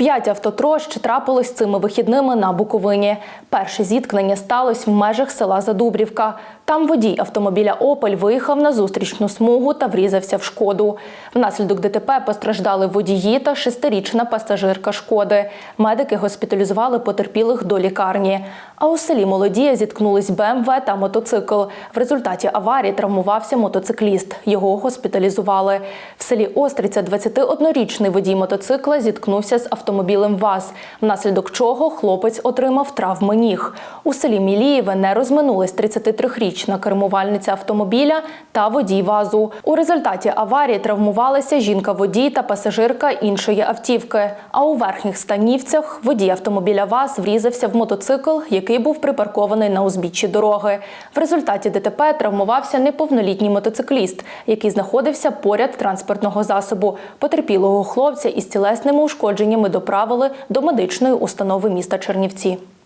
П'ять автотрощ трапилось цими вихідними на Буковині. Перше зіткнення сталося в межах села Задубрівка. Там водій автомобіля Опель виїхав на зустрічну смугу та врізався в шкоду. Внаслідок ДТП постраждали водії та шестирічна пасажирка шкоди. Медики госпіталізували потерпілих до лікарні. А у селі Молодія зіткнулись БМВ та мотоцикл. В результаті аварії травмувався мотоцикліст. Його госпіталізували. В селі Остриця 21-річний водій мотоцикла зіткнувся з автомобілем ВАЗ, внаслідок чого хлопець отримав травми ніг. У селі Мілієве не розминулись 33-річні 40-річна кермувальниця автомобіля та водій вазу. У результаті аварії травмувалися жінка-водій та пасажирка іншої автівки. А у верхніх станівцях водій автомобіля ВАЗ врізався в мотоцикл, який був припаркований на узбіччі дороги. В результаті ДТП травмувався неповнолітній мотоцикліст, який знаходився поряд транспортного засобу. Потерпілого хлопця із тілесними ушкодженнями доправили до медичної установи міста Чернівці.